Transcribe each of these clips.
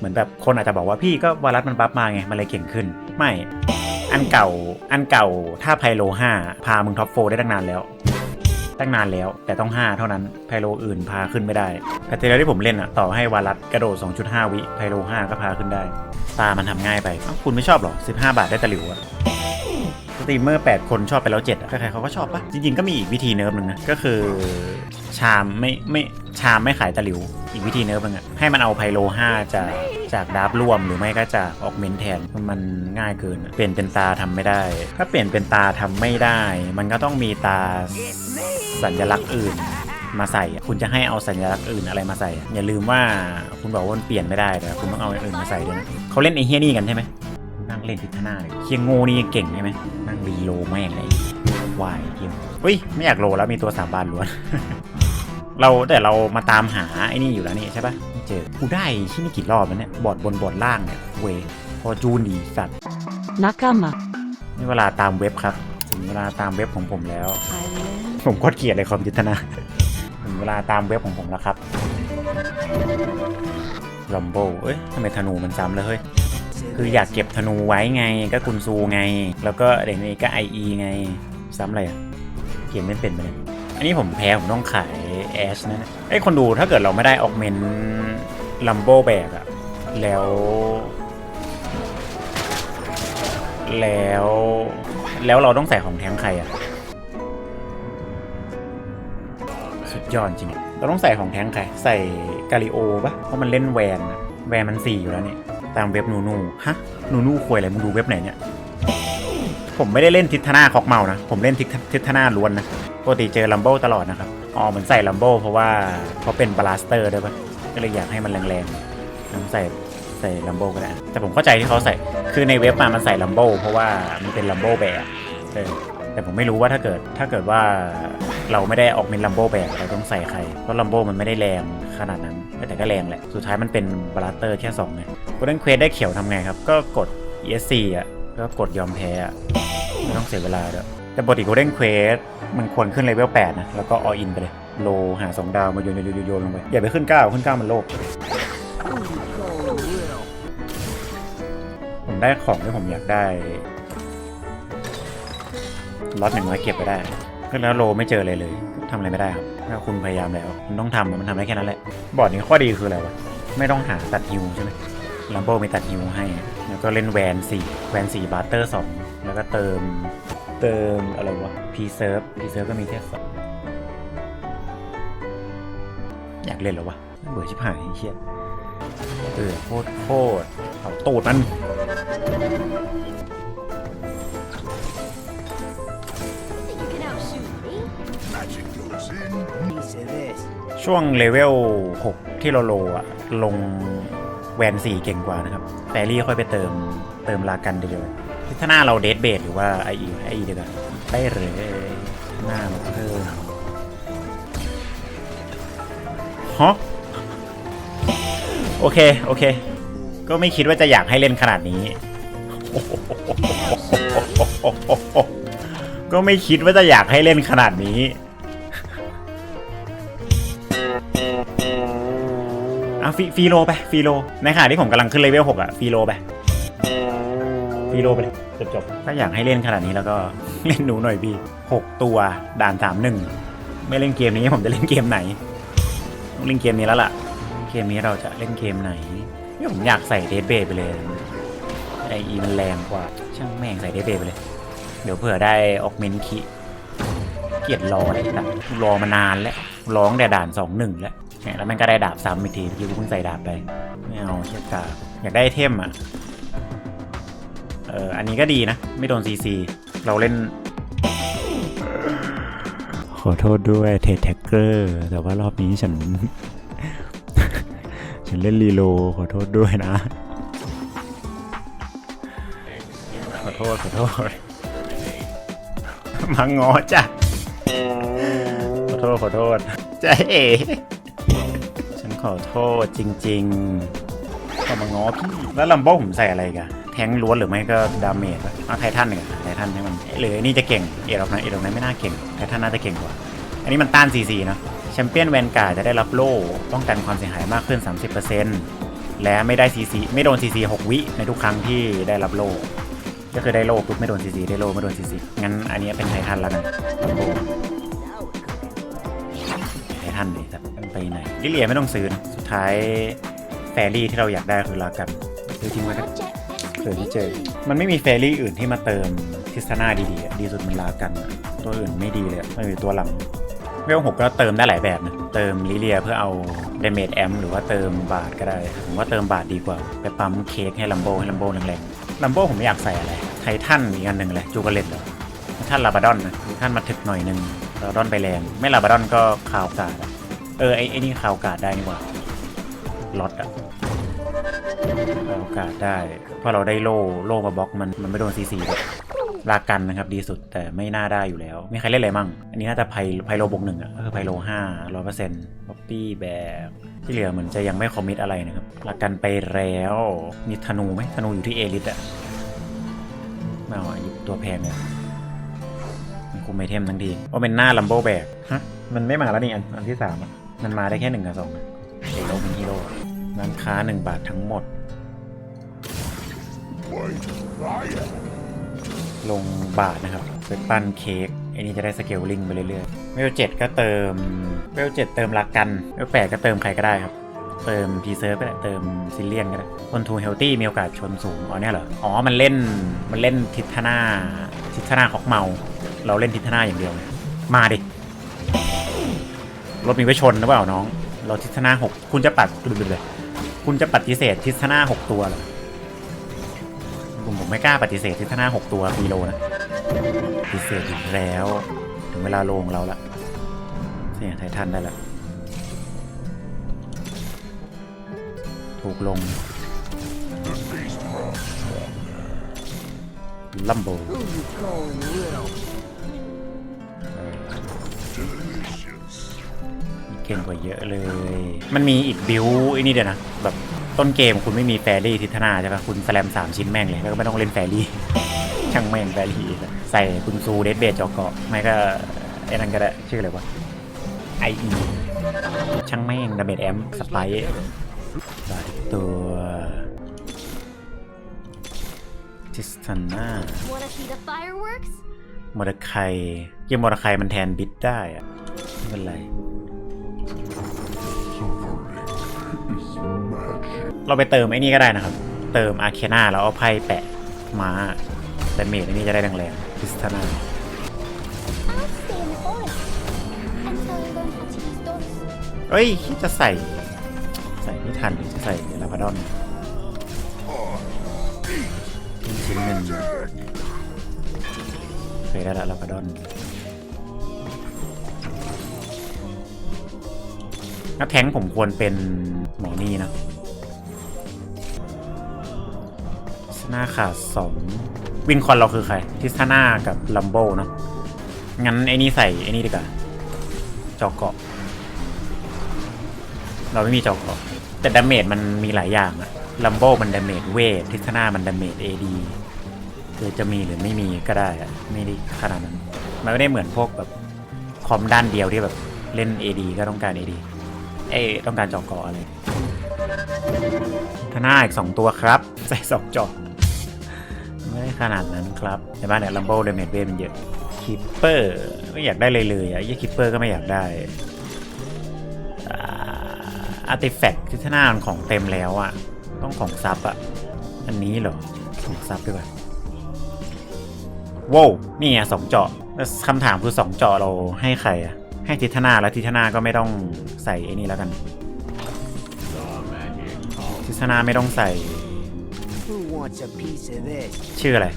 เหมือนแบบคนอาจจะบอกว่าพี่ก็วารัสมันบัฟมาไง มันเลยเก่งขึ้น ไม่ อันเก่า อันเก่า ถ้าไพโล5พามึงท็อปโฟได้ตั้งนานแล้ว ตั้งนานแล้ว แต่ต้อง 5 เท่านั้น ไพโลอื่นพาขึ้นไม่ได้แพทเทอร์ที่ผมเล่นอะต่อให้วารัสกระโดด 2.5 วิ ไพโล5ก็พาขึ้นได้ ตามันทำง่ายไปเอ้าคุณไม่ชอบหรอ 15 บาทได้ตะหลิวอะ ตรีมเมอร์ 8 คนชอบไปแล้ว7อะใครๆเขาก็ชอบปะจริงๆก็มีอีกวิธีเนิร์ฟหนึ่งนะ ก็คือ ชามไม่ไม่ชามไม่ขายตะหลิว อีกวิธีเนิร์ฟหนึงอะให้มันเอาไพโล5จากจากดาบรวมหรือไม่ก็จากออกเมนแทนมันง่ายเกินอะเปลี่ยนเป็นตาทำไม่ได้ ถ้าเปลี่ยนเป็นตาทำไม่ได้ มันก็ต้องมีตาสัญลักษณ์อื่น มาใส่อะคุณจะให้เอาสัญลักษณ์อื่นอะไรมาใส่อะอย่าลืมว่าคุณบอกว่ามันเปลี่ยนไม่ได้แต่คุณต้องเอาอย่างอื่นมาใส่ด้วยนะเขาเล่นไอ้เฮียนี่กันใช่ไหม งเล่นทิศหน้าเลยเคียงโง่นี่ยังเก่งใช่ไหมนั่งรีโลแม่งเลยวายเทียมเฮ้ยไม่อยากโลแล้วมีตัวสามบานล้วน เราแต่เรามาตามหาไอ้นี่อยู่แล้วนี่ใช่ปะไม่เจอกูได้ที่นี่กี่รอบแล้วเนี่ยบอดบนบอดล่างเนี่ยเวพอจูนดีสัตว์นักกรรมนี่เวลาตามเว็บครับ ถึงเวลาตามเว็บของผมแล้ว ผมก็เกลียดเลยคอมพิวเนาถึงเวลาตามเว็บของผมแล้วครับลัมโบเอ้ยทำไมธนูมันจ้ำเลยเฮ้ย คืออยากเก็บธนูไว้ไงก็กุนซูไง แล้วก็เดี๋ยวนี้ก็ไอไง ซ้ำอะไรอะเกมไม่เป็นไปเลยอันนี้ผมแพ้ ผมต้องขายแอชนะเนี่ยไอ้คนดูถ้าเกิดเราไม่ได้ออกเมนลัมโบแบกอะแล้ว แล้ว แล้วเราต้องใส่ของแทงใครอะสุดยอดจริง เราต้องใส่ของแท้งใคร ใส่กาลิโอปะเพราะมันเล่นแวนแวนมันสี่อยู่แล้วนี่ ตามเว็บนูนูฮะนูนูควยอะไรมึงดูเว็บไหนเนี่ย ผมไม่ได้เล่นทิศนาคอกเมานะ ผมเล่นทิศทิศนาล้วนนะปกติเจอลัมโบตลอดนะครับ อ๋อเหมือนใส่ลัมโบเพราะว่าเขาเป็นบลาสเตอร์ด้วยปะก็เลยอยากให้มันแรงๆต้องใส่ใส่ลัมโบก็ได้แต่ผมเข้าใจที่เขาใส่ คือในเว็บมามันใส่ลัมโบเพราะว่ามันเป็นลัมโบแบกเออ แต่ผมไม่รู้ว่าถ้าเกิดถ้าเกิดว่าเราไม่ได้ออกเป็นลัมโบแบกเราต้องใส่ใคร เพราะลัมโบมันไม่ได้แรงขนาดนั้น แต่ก็แรงแหละ สุดท้ายมันเป็นบลาสเตอร์แค่2ไงกูเล่นเควสได้เขียวทำไงครับ ก็กด ESC อะ ก็กดยอมแพ้อะ ไม่ต้องเสียเวลาด้วย แต่ปกติกูเล่นเควสมันควรขึ้นเลเวล8นะ แล้วก็ออินไปเลย โลหา 2 ดาวมาโยนโยนโยนโยนลงไป อย่าไปขึ้น 9 ขึ้น 9 มันโลภผมได้ของที่ผมอยากได้ ล็อตหนึ่งไว้เก็บไปได้ก็แล้วโลไม่เจอเลยเลยทำอะไรไม่ได้ครับ ถ้าคุณพยายามแล้ว มันต้องทำมันทำได้แค่นั้นแหละ บอร์ดนี้ข้อดีคืออะไรวะ ไม่ต้องหาตัดฮิวใช่ไหมลัมโบมีตัดฮิวให้ แล้วก็เล่นแวนสี่แวนสี่บาร์เตอร์สองแล้วก็เติม เติมอะไรวะพีเซิร์ฟพีเซิร์ฟก็มีแค่สองอยากเล่นหรอวะ เบื่อชิบหายเชี่ยเออโคตรโคตรเอาตูดมัน ช่วงเลเวล 6 ที่เราโลอะลงแวน4เก่งกว่านะครับแฟรี่ค่อยไปเติมเติมลากันเดียวถ้าหน้าเราเดทเบดหรือว่าไออีไออีเดียวกันได้เลยหน้าเราเพิ่มฮะโอเค โอเค ก็ไม่คิดว่าจะอยากให้เล่นขนาดนี้ ก็ไม่คิดว่าจะอยากให้เล่นขนาดนี้ อะฟีฟีโลไปฟีโลในขณะที่ผมกำลังขึ้นเลเวล6อะฟีโลไปฟีโลไปเลยจบจบถ้าอยากให้เล่นขนาดนี้แล้วก็เล่นหนูหน่อยพี่หกตัวด่านสามหนึ่งไม่เล่นเกมนี้ผมจะเล่นเกมไหนต้องเล่นเกมนี้แล้วล่ะ เกมนี้เราจะเล่นเกมไหนนี่ผมอยากใส่เดทเบไปเลยไออีมันแรงกว่า ช่างแม่งใส่เดทเบไปเลย เดี๋ยวเผื่อได้ออกเมนคิเกียดรอเลยนะรอมานานแล้วร้องแต่ด่านสองหนึ่งแล้ว เนี่ยแล้วมันก็ได้ดาบซ้ำอีกทีเมื่อกี้กูเพิ่งใส่ดาบไปไม่เอาเชี่ยกาอยากได้ไอเทมอะเอออันนี้ก็ดีนะ ไม่โดนซีซีเราเล่น ขอโทษด้วยเทแท็กเกอร์แต่ว่ารอบนี้ฉัน ฉันเล่นรีโลขอโทษด้วยนะ ขอโทษ ขอโทษมังงอจ้ะขอโทษ ขอโทษใจเอ๋ฉัน ขอโทษจริงๆก็มาง้อพี่แล้วลัมโบ้ผมใส่อะไรกันแทงล้วนหรือไม่ก็ดาเมจวะไททันหนึ่งไททันให้มันหรือนี่จะเก่งเอรอกนะเอรอกนะไม่น่าเก่งไททันน่าจะเก่งกว่า อันนี้มันต้านซีซีเนาะแชมเปี้ยนแวนการ์ดจะได้รับโล่ป้องกันความเสียหายมากขึ้น 30%และไม่ได้ซีซีไม่โดนซีซีหกวิในทุกครั้งที่ได้รับโล่ก็คือได้โล่ปุ๊บไม่โดนซีซีได้โล่ไม่โดนซีซีงั้นอันนี้เป็นไททันแล้วกันลัมโบไททันเลยครับ ไปไหนลิเลียไม่ต้องซื้อนะสุดท้ายแฟรี่ที่เราอยากได้คือลากันซื้อทิ้งไว้ก็ Object เกิดไม่เจอ มันไม่มีเฟรี่อื่นที่มาเติมทิสนาดีๆอะดีสุดมันลากันอะตัวอื่นไม่ดีเลยไม่มีตัวหลังเวลหกก็เติมได้หลายแบบนะเติมลิเลียเพื่อเอาเดเมจแอมหรือว่าเติมบาทก็ได้ผมว่าเติมบาทดีกว่า ไปปั๊มเค้กให้ลัมโบให้ลัมโบแรงๆลัมโบผมไม่อยากใส่อะไรไททันอีกอันหนึ่งเลยจูกาเลตเหรอททันลาบาดอนนะททันมาถึกหน่อยหนึ่งลาบาดอนไปแรงไม่ลาบาดอนก็คาวกาด เออไอ้ไอ้นี่คาวกาดได้นี่หว่าล็อตอะเราโอกาสได้เพราะเราได้โล่โล่มาบล็อกมันมันไม่โดนซีซีเลยลากันนะครับดีสุดแต่ไม่น่าได้อยู่แล้ว มีใครเล่นอะไรมั่ง อันนี้น่าจะไพไพโลบกหนึ่งอะก็คือไพโลห้าร้อยเปอร์เซ็นต์ป๊อปปี้แบบที่เหลือเหมือนจะยังไม่คอมมิตอะไรนะครับลากันไปแล้วมีธนูไหมธนูอยู่ที่เอลิสอะไม่เอาอะหยิบตัวแพงเลยมันคุมไอเทมทั้งทีว่าเป็นหน้าลัมโบแบกฮะมันไม่มาแล้วนี่อันอันที่สามอะ มันมาได้แค่หนึ่งกับสองเอโลเป็นฮีโร่ร้านค้าหนึ่งบาททั้งหมด ลงบาทนะครับไปปั้นเค้กอ้นี่จะได้สเกลลิงไปเรื่อยๆเวลเจ็ดก็เติมเวลเจ็ดเติมลักกันเวลแปดก็เติมใครก็ได้ครับ เติมพีเซิร์ฟก็ได้เติมซิลเลียนก็ได้คนทูเฮลตี้มีโอกาสชนสูงอ๋อเนี่ยเหรออ๋อมันเล่นมันเล่นทิศนาทิศนาฮอกเมา เราเล่นทิศนาอย่างเดียว มาดิ รถมีไว้ชนหรือเปล่าน้อง เราทิศนาหกคุณจะปัดดูเลยคุณจะปฏิเสธทิศนาหกตัวเหรอผมผมไม่กล้าปฏิเสธทิศนาหกตัวฟีโลนะปฏิเสธอีกแล้ว ถึงเวลาลงเราละเสียไททันได้ละถูกลงลัมโบ ก่งกว่าเยอะเลย มันมีอีกบิวไอ้นี่เดียวนะ แบบต้นเกมคุณไม่มีแฟรี่ทิศนาใช่ปะคุณสแลมสามชิ้นแม่งเลย แล้วก็ไม่ต้องเล่นแฟรี่ ช่างแม่งแฟรี่ใส่คุณซูเดดเบดจอกเกาะไม่ก็ไอ้นั่นก็ได้ชื่ออะไรวะไออีช่างแม่งดาเมจแอมสไปร์หลายตัวทิสตันนา Wanna see the fireworks? มอร์คายเกมมอร์คายมันแทนบิดได้อะไม่เป็นไร เราไปเติมไอ้นี่ก็ได้นะครับ เติมอาเคนาแล้วเอาไพ่แปะม้าแต่เมจไอ้นี่จะได้แรงๆพิสตานาเอ้ยคิดจะใส่ ใส่ไม่ทันหรือจะใส่ลาพาดอนชิ้นหนึ่งเคยได้ละลาพาดอน นักแทงผมควรเป็นหมอนี่นะหน้าขาดสองวินคอนเราคือใคร ทิสนากับลัมโบเนาะงั้นไอ้นี่ใส่ไอ้นี่ดีกว่าจอกเกาะ เราไม่มีจอกเกาะ แต่ดาเมจมันมีหลายอย่างอะลัมโบมันดาเมจเวท ทิสนามันดาเมจเอดีคือจะมีหรือไม่มีก็ได้อะไม่ได้ขนาดนั้น มันไม่ได้เหมือนพวกแบบคอมด้านเดียวที่แบบเล่น AD ก็ต้องการ AD เอ้ต้องการจอกเกาะอะไรทาน่าอีกสองตัวครับ ใส่สองจอกไม่ได้ขนาดนั้นครับในบ้านเนี่ยลัมโบเดเมจเวมันเยอะคิปเปอร์ไม่อยากได้เลยเลยอะยี่คิปเปอร์ก็ไม่อยากได้อาร์ติแฟกต์ที่ท่านามันของเต็มแล้วอะ ต้องของซับอะ อันนี้เหรอ ของซับด้วยป่ะว้าวนี่ไงสองเจาะคำถามคือสองเจาะเราให้ใครอะ ให้ทิทนาแล้วทิทนาก็ไม่ต้องใส่ไอ้นี่แล้วกันทิทนาไม่ต้องใส่ Who wants a piece of this? ชื่ออะไร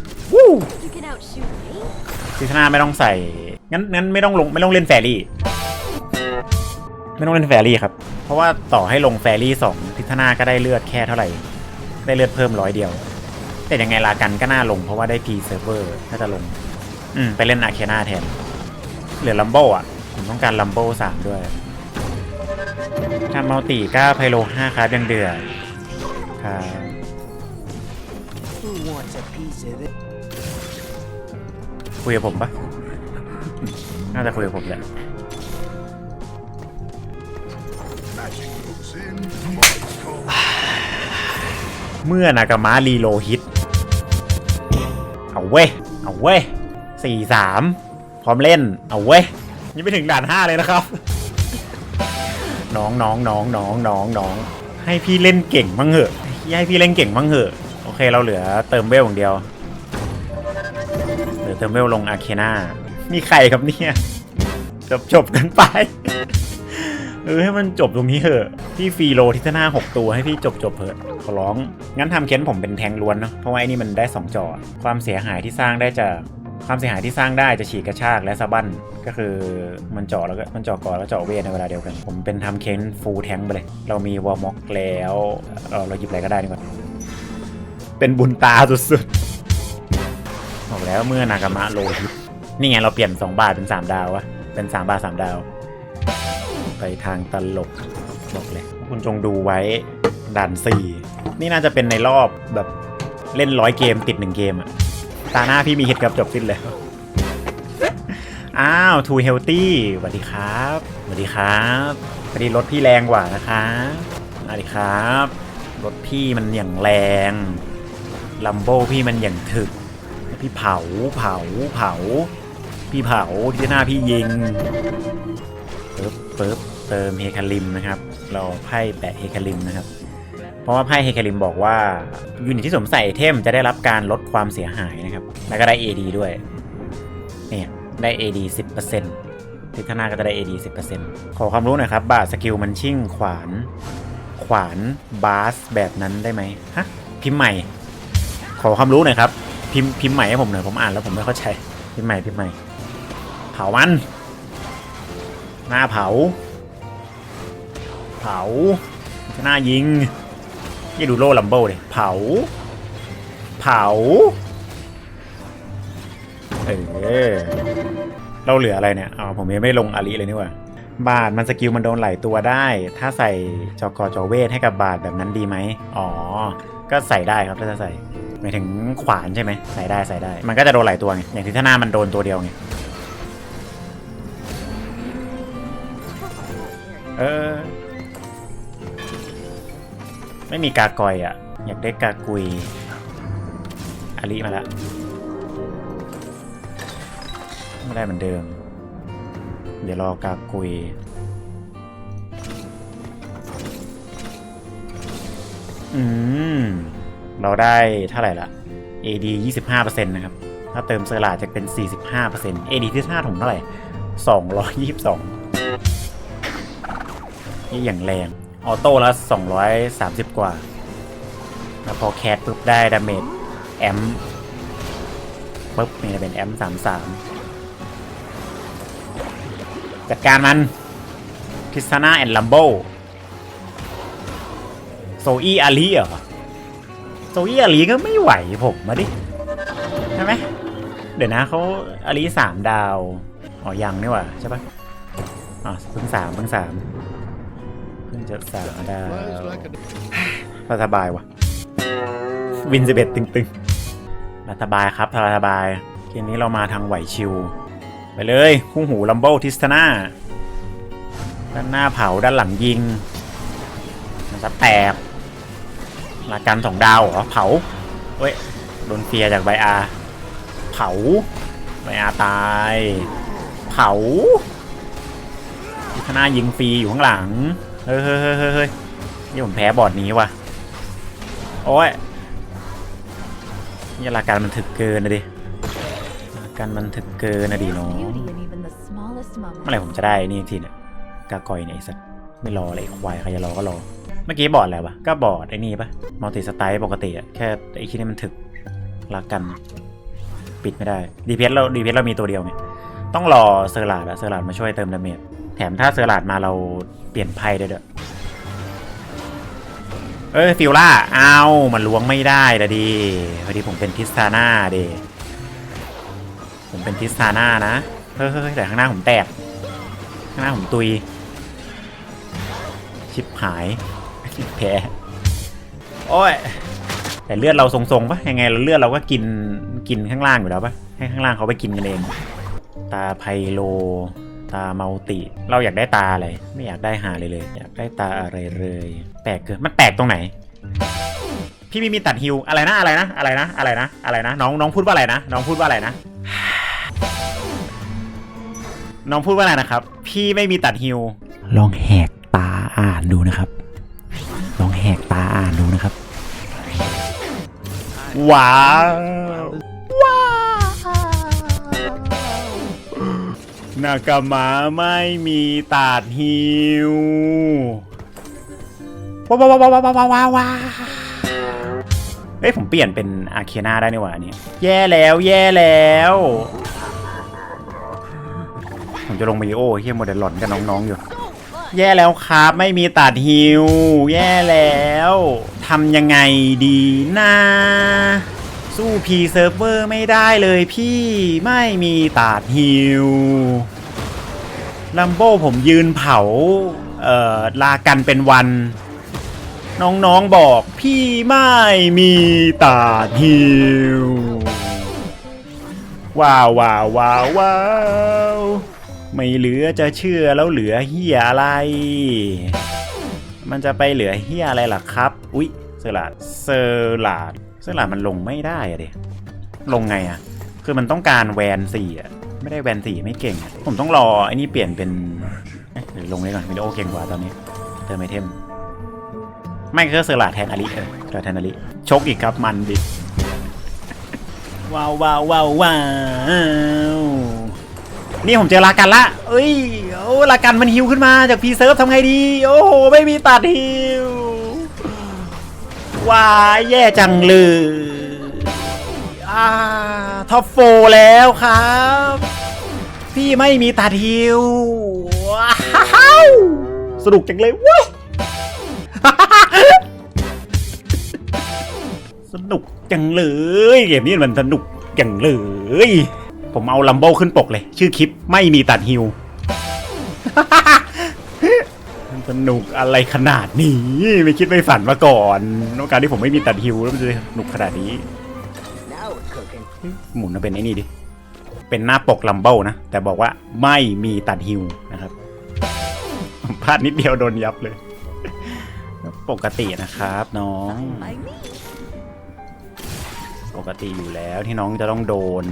You can outshoot me. ซีซั่นหน้าไม่ต้องใส่งั้นงั้นไม่ต้องลงไม่ต้องเล่นแฟรี่ ไม่ต้องเล่นแฟรี่ครับ เพราะว่าต่อให้ลงแฟรี่สองทิศหน้าก็ได้เลือดแค่เท่าไหร่ ได้เลือดเพิ่มร้อยเดียว แต่ยังไงลากันก็น่าลงเพราะว่าได้พีเซิร์ฟเวอร์ถ้าจะลง อืมไปเล่นอาเคนาแทนเหลือลัมโบอะ ผมต้องการลัมโบสามด้วยทำมัลติก้าไพโลห้าครับยังเดือดครับ Who wants a piece of this? คุยกับผมปะน่าจะคุยกับผมแหละ Magic moves in, might come. เมื่อนากามะรีโลฮิต เอาเว้ย เอาเว้ยสี่สามพร้อมเล่น เอาเว้ย ยังไม่ถึงด่านห้าเลยนะครับ น้องน้องน้องน้องน้องน้องให้พี่เล่นเก่งบ้างเหอะให้พี่เล่นเก่งบ้างเหอะโอเคเราเหลือเติมเวลอย่างเดียวเหลือเติมเวลลงอาเคนามีใครครับเนี่ยจบจบกันไปเออให้มันจบตรงนี้เถอะพี่ฟีโลทิศหน้า6ตัวให้พี่จบจบเถอะขอร้อง งั้นทำเค้นผมเป็นแทงล้วนเนาะเพราะว่าไอ้นี่มันได้2จอความเสียหายที่สร้างได้จาก ความเสียหายที่สร้างได้จะฉีกกระชากและสะบั้นก็คือมันเจาะแล้วก็มันเจาะก่อนแล้วเจาะเวทในเวลาเดียวกัน ผมเป็นทำเค้นฟูลแทงไปเลย เรามีวอลม็อกแล้วเออเราหยิบอะไรก็ได้ดีกว่าเป็นบุญตาสุดๆบอกแล้วเมื่อนากามะโลฮิตนี่ไงเราเปลี่ยน 2 บาทเป็น 3 ดาววะเป็น 3 บาท 3 ดาว ไปทางตลกบอกเลย คุณจงดูไว้ด่านสี่นี่น่าจะเป็นในรอบแบบเล่นร้อยเกมติดหนึ่งเกมอะ ตาหน้าพี่มีฮิตกับจบสิ้นเลย อ้าว Too Healthy สวัสดีครับสวัสดีครับพอดีรถพี่แรงกว่านะคะสวัสดีครับ รถพี่มันอย่างแรงลัมโบพี่มันอย่างถึก พี่เผาเผาเผา พี่เผาที่หน้าพี่ยิงปึ๊บปึ๊บเติมเฮคาลิมนะครับ เราไพ่แปะเฮคาลิมนะครับ เพราะว่าไพ่เฮคาลิมบอกว่ายูนิตที่สวมใส่เทมจะได้รับการลดความเสียหายนะครับ แล้วก็ได้ AD ด้วย เนี่ยได้ AD 10%ทิศนาก็จะได้ AD 10%ขอความรู้หน่อยครับบาสกิลมันชิ่งขวาน ขวานบาสแบบนั้นได้ไหมฮะพิมพ์ใหม่ ขอความรู้หน่อยครับ พิมพ์พิมพ์ใหม่ให้ผมหน่อยผมอ่านแล้วผมไม่เข้าใจพิมพ์ใหม่พิมพ์ใหม่ เผามัน หน้าเผา เผาหน้ายิง ยี่ดูโล่ลัมโบ้เลยเผา เผา เออ เราเหลืออะไรเนี่ยอ๋อผมยังไม่ลงอาลีเลยนี่ว่า บาทมันสกิลมันโดนไหลตัวได้ ถ้าใส่จอกอจอเวทให้กับบาทแบบนั้นดีไหม อ๋อ ก็ใส่ได้ครับถ้าจะใส่หมายถึงขวานใช่ไหมใส่ได้ใส่ได้ มันก็จะโดนไหลตัวไง อย่างที่ท่านามันโดนตัวเดียวไง เออ ไม่มีกากอยอะ อยากได้กากุยอาลิมาล้วไม่ได้เหมือนเดิม เดี๋ยวรอกากุยอืม เราได้เท่าไหร่ละ AD 25%นะครับ ถ้าเติมเซอร์ลาจะเป็น 45% AD ที่5ถุงเท่าไหร่ 222นี่อย่างแรง ออโต้ละ230 กว่า แล้วพอแคทปุ๊บได้ดาเมจแอมปุ๊บนี่จะเป็นแอม33จัดการมันคิสซาน่าแอนด์ลัมโบโซอี้อาลีเหรอโซอี้อาลีก็ไม่ไหวผมมาดิใช่ไหมเดี๋ยวนะเขาอาลีสามดาว อ๋อยังนี่หว่าใช่ปะอ๋อเพิ่งสามเพิ่งสาม พิ่งจะสามดาวสบายวะวินสิบเอ็ดตึงๆรัฐบายครับรัฐบายเกมนี้เรามาทางไหวชิว ไปเลยคู่หูลัมโบทิสตนาด้านหน้าเผาด้านหลังยิงมันจะแตกหลักการสองดาวเหรอเผาเว้ยโดนเฟียจากใบอาเผาใบอาตายเผาทิสนายิงฟรีอยู่ข้างหลัง เฮ้ยเฮ้ยเฮ้ยเฮ้ยเฮ้ยนี่ผมแพ้บอร์ดนี้ว่ะ โอ้ยนี่หลักการมันถึกเกินนะดิหลักการมันถึกเกินนะดิน้อง beauty in even the smallest เมื่อ moment. ไหร่ผมจะได้นี่ทีเนี่ยกากอยเนี่ยไอ้สัตว์ไม่รอเลยไอ้ควายใครจะรอก็รอ เมื่อกี้บอร์ดอะไรวะ ก็บอร์ดไอ้นี่ปะมัลติสไตล์ปกติอะแค่ไอ้ที่นี่มันถึกหลักกัน ปิดไม่ได้ดีเพเราดีเพเรามีตัวเดียวไงต้องรอเซอร์ลาดอะเซอร์ลาดมาช่วยเติมดาเมจ แถมถ้าเซอร์ลาดมาเราเปลี่ยนไพ่ได้ด้วยเอ้ยฟิลล่าเอามันล้วงไม่ได้ละดิพอดีผมเป็นทิสตาน่าเดผมเป็นทิสตาน่านะเฮ้ยเฮ้ยแต่ข้างหน้าผมแตกข้างหน้าผมตุย ชิบหายแพ้โอ้ยแต่เลือดเราทรงๆปะยังไงเราเลือดเราก็กินกินข้างล่างอยู่แล้วปะให้ข้างล่างเขาไปกินกันเอง ตาไพโล ตาเมาติ เราอยากได้ตาอะไร ไม่อยากได้หาเลยเลย อยากได้ตาอะไรเลย แปลกเกินมันแปลกตรงไหน พี่ไม่มีตัดฮิวอะไรนะอะไรนะอะไรนะอะไรนะอะไรนะน้องน้องพูดว่าอะไรนะน้องพูดว่าอะไรนะ น้องพูดว่าอะไรนะครับ พี่ไม่มีตัดฮิวลองแหกตาอ่านดูนะครับ ลองแหกตาอ่านดูนะครับ ว้าว นากามะไม่มีตัดฮิวว้าวว้าวว้าวว้าวว้าวว้าเฮ้ยผมเปลี่ยนเป็นอาเคนาได้นี่หว่าอันนี้แย่แล้วแย่แล้ว ผมจะลงมาริโอเฮียโมเดลหลอนกับน้องๆอยู่ แย่แล้วครับ ไม่มีตัดฮิว แย่แล้วทำยังไงดีนะสู้พีเซิร์ฟเวอร์ไม่ได้เลยพี่ไม่มีตัดฮิว ลัมโบผมยืนเผา เอ่อ ลากันเป็นวัน น้องๆบอกพี่ไม่มีตัดฮิว ว้าวว้าวว้าวว้าวไม่เหลือจะเชื่อแล้วเหลือเฮียอะไร มันจะไปเหลือเฮียอะไรล่ะครับ อุ๊ยเซอร์ลาดเซอร์ลาดเซอร์ลาดมันลงไม่ได้อะเดลงไงอะคือมันต้องการแวนสี่อะ ไม่ได้แวนสี่ไม่เก่งอะผมต้องรอไอ้นี่เปลี่ยนเป็นเอ๊ะหรือลงเลยก่อนวิดีโอเก่งกว่าตอนนี้ เติมไอเทม ไม่ก็เซอร์ลาดแทนอาริเออเซอร์ลาดแทนอาริชกอีกครับมันดิว้าวว้าวว้าวว้าวนี่ผมเจอลากันละเอ้ยโอ้ลากันมันฮิวขึ้นมาจากพีเซิร์ฟทำไงดี โอ้โห ไม่มีตัดฮิวว้ายแย่จังเลยอ่า ท็อปโฟแล้วครับ พี่ไม่มีตัดฮิวว้าวสนุกจังเลยว้ยสนุกจังเลยเกมนี้มันสนุกจังเลย ผมเอาลัมโบขึ้นปกเลย ชื่อคลิปไม่มีตัดฮิวมันสนุกอะไรขนาดนี้ ไม่คิดไม่ฝันมาก่อนนการที่ผมไม่มีตัดฮิวแล้วมันจะสนุกขนาดนี้ หมุนมาเป็นไอ้นี่ดิ เป็นหน้าปกลัมโบนะ แต่บอกว่าไม่มีตัดฮิวนะครับผมพลาดนิดเดียวโดนยับเลย ปกตินะครับน้อง ปกติอยู่แล้วที่น้องจะต้องโดน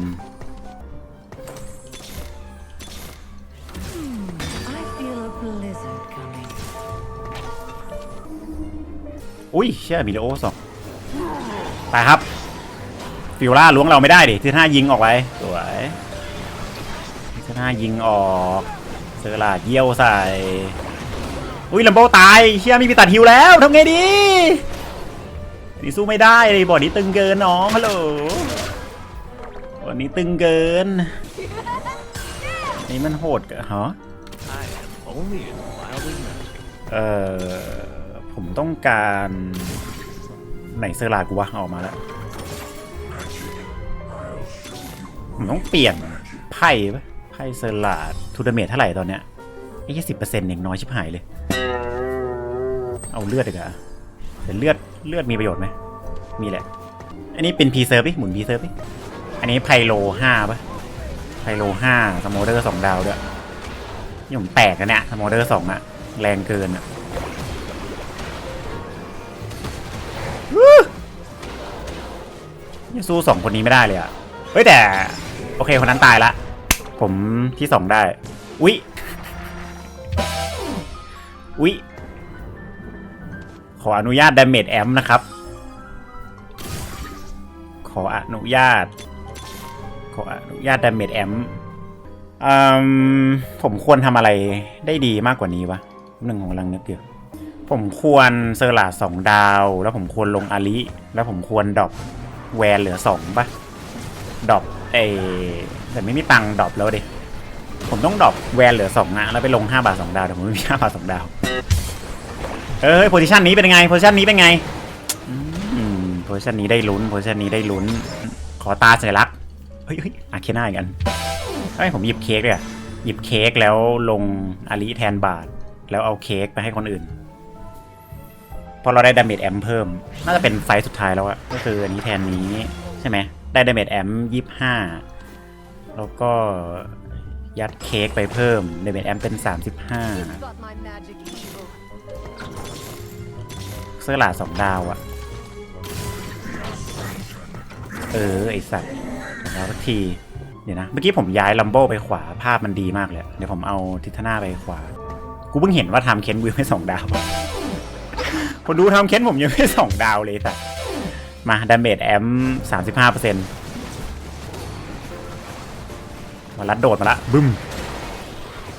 I feel a blizzard coming. อุ้ยเชื่อมิเลโอสองไปครับ ฟิวล่าล้วงเราไม่ได้ดิที่ท่ายิงออกไปสวยที่ท่ายิงออกเซอร์ลาดเยี่ยวใส่ อุ้ยลัมโบตายเชื่อไม่มีตัดฮิวแล้วทำไงดีนี่สู้ไม่ได้เลยบอดนี้ตึงเกินน้องฮัลโหลบอดนี้ตึงเกินนี่มันโหดเกินฮะเออผมต้องการไหนเซอร์ลาดกูวะออกมาแล้ว ผมต้องเปลี่ยนไพ่ปะไพ่เซอร์ลาดทูดเมทเท่าไหร่ตอนเนี้ยไอ้แค่สิบเปอร์เซ็นต์เองน้อยชิบหายเลย เอาเลือดดีกว่าแต่เลือดเลือดมีประโยชน์ไหมมีแหละ อันนี้เป็นพีเซิร์ฟดิหมุนพีเซิร์ฟดิอันนี้ไพโลห้าปะไพโลห้าสโมเดอร์สองดาวด้วยนี่ผมแตกแล้วเนี่ยสโมเดอร์สองอะแรงเกินอะยังสู้สองคนนี้ไม่ได้เลยอะ เฮ้ยแต่ โอเคคนนั้นตายละ ผมที่สองได้ อุ๊ย อุ๊ย ขออนุญาตดาเมจแอมนะครับ ขออนุญาต ขออนุญาตดาเมจแอมอืมผมควรทำอะไรได้ดีมากกว่านี้วะหนึ่งของกำลังนึกอยู่ผมควรเซอร์ลาสองดาว แล้วผมควรลงอาลิ แล้วผมควรดรอปแวนเหลือสองปะ ดรอปเอแต่ไม่มีตังค์ดรอปแล้วดิผมต้องดรอปแวนเหลือสองนะแล้วไปลงห้าบาทสองดาวแต่ผมไม่มีห้าบาทสองดาวเอ้ยโพซิชันนี้เป็นไงโพซิชันนี้เป็นไงอืมโพซิชันนี้ได้ลุ้นโพซิชันนี้ได้ลุ้น ขอตาสัญลักษณ์เฮ้ยเฮ้ยอาเคน่าอีกอันเฮ้ยผมหยิบเค้กเลยอะหยิบเค้กแล้วลงอาลีแทนบาท แล้วเอาเค้กไปให้คนอื่นพอเราได้ดาเมจแอมเพิ่ม น่าจะเป็นไฟต์สุดท้ายแล้วอะก็คืออันนี้แทนนี้ใช่ไหม ได้ดาเมจแอมยี่ห้าแล้วก็ยัดเค้กไปเพิ่มดาเมจแอมเป็นสามสิบห้าเสื้อหลาสองดาวอะเออ ไอสัตว์แล้วสักทีเดี๋ยวนะ เมื่อกี้ผมย้ายลัมโบไปขวาภาพมันดีมากเลย เดี๋ยวผมเอาทิศนาไปขวา กูเพิ่งเห็นว่าทำเค้นวิวให้สองดาวคนดูทำเค้นผมยังไม่สองดาวเลยแต่ มาดาเมจแอมสามสิบห้าเปอร์เซ็นต์วันรัดโดดมาละบึ้ม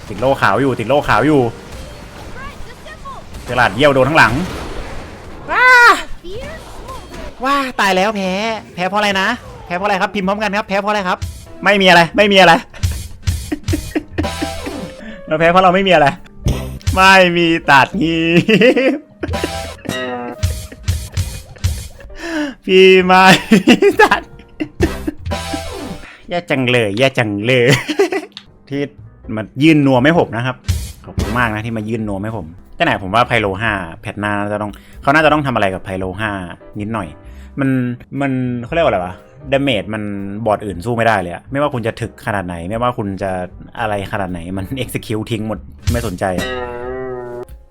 ติดโล่ขาวอยู่ติดโล่ขาวอยู่ตลาดเยี่ยวโดนทั้างหลังว้าว้าตายแล้วแพ้ แพ้เพราะอะไรนะ แพ้เพราะอะไรครับพิมพ์พร้อมกันครับ แพ้เพราะอะไรครับ ไม่มีอะไร ไม่มีอะไร เราแพ้เพราะเราไม่มีอะไร ไม่มีตัดงีบ พี่ม่มีตัดแย่จังเลยแย่จังเลย ที่มายื่นนัวไมให้ผมนะครับ ขอบคุณมากนะที่มายื่นนัวไมให้ผม แต่ไหนผมว่าไพโล5แพทหน้าจะต้องเขาน่าจะต้องทำอะไรกับไพโล5นิดหน่อย มันมันเขาเรียกว่าอะไรวะดาเมจมันบอร์ดอื่นสู้ไม่ได้เลยอะไม่ว่าคุณจะถึกขนาดไหน ไม่ว่าคุณจะอะไรขนาดไหนมัน execute ทิ้งหมดไม่สนใจ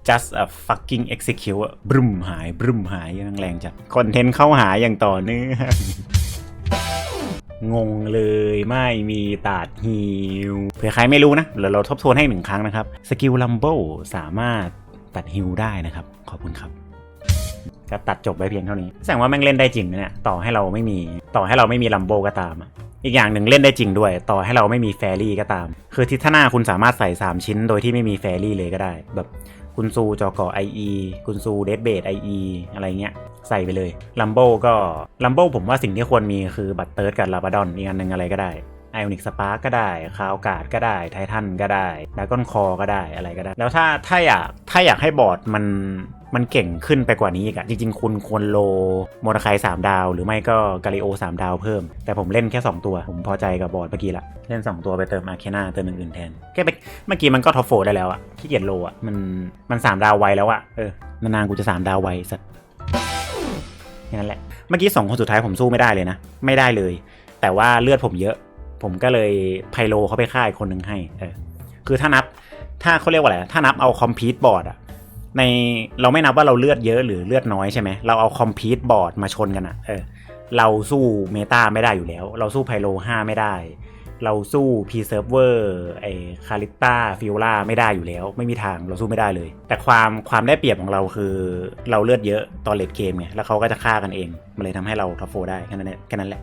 just a fucking execute อะบรึมหายบรึมหายยังแรงจัดคอนเทนต์เข้าหาอย่างต่อเนื่องงงเลยไม่มีตัดฮิวเผื่อใครไม่รู้นะเดี๋ยวเราทบทวนให้หนึ่งครั้งนะครับ สกิลลัมโบสามารถตัดฮิวได้นะครับ ขอบคุณครับก็ตัดจบไปเพียงเท่านี้ แสดงว่าแม่งเล่นได้จริงนะเนี่ยต่อให้เราไม่มีต่อให้เราไม่มีลัมโบก็ตามอะอีกอย่างหนึ่งเล่นได้จริงด้วย ต่อให้เราไม่มีแฟรี่ก็ตาม คือทิศหน้าคุณสามารถใส่ 3 ชิ้นโดยที่ไม่มีแฟรี่เลยก็ได้ แบบ คุณซูจอก่อ IE คุณซูเดดเบด IE อะไรเงี้ยใส่ไปเลยลัมโบก็ลัมโบผมว่าสิ่งที่ควรมีคือบัตเติร์ดกับลาบาดอนอีกอันหนึ่งอะไรก็ได้ไอออนิกสปาร์กก็ได้คาวกาดก็ได้ ไททันก็ได้ดากอนคอก็ได้อะไรก็ได้ แล้วถ้าถ้าอยากถ้าอยากให้บอร์ดมัน มันเก่งขึ้นไปกว่านี้อีกอะจริง ๆ คุณควรโลโมนาคาย3ดาว หรือไม่ก็กาลิโอ3ดาวเพิ่ม แต่ผมเล่นแค่ 2 ตัว ผมพอใจกับบอร์ดเมื่อกี้ละ เล่น 2 ตัวไปเติมอาเคนาเติมอย่างอื่นแทนแค่ไปเมื่อกี้มันก็ท็อปโฟได้แล้วอะขี้เกียจโลอะมันมันสามดาวไวแล้วอะเออนานๆกูจะสามดาวไวสัตแค่นั้นแหละเมื่อกี้สองคนสุดท้ายผมสู้ไม่ได้เลยนะไม่ได้เลย แต่ว่าเลือดผมเยอะ ผมก็เลยไพโลเขาไปฆ่าอีกคนหนึ่งให้เออคือถ้านับถ้าเขาเรียกว่าอะไรถ้านับเอาคอมพิวต์บอร์ดอะ ในเราไม่นับว่าเราเลือดเยอะหรือเลือดน้อยใช่ไหมเราเอาคอมพิวต์บอร์ดมาชนกันอะเออเราสู้เมตาไม่ได้อยู่แล้ว เราสู้ไพโล5ไม่ได้ เราสู้พีเซิร์ฟเวอร์ไอคาริต้าฟิโอลาไม่ได้อยู่แล้ว ไม่มีทางเราสู้ไม่ได้เลย แต่ความความได้เปรียบของเราคือเราเลือดเยอะตอนเลดเกมไงแล้วเขาก็จะฆ่ากันเอง มันเลยทำให้เราท็อปโฟได้แค่นั้นแหละแค่นั้นแหละ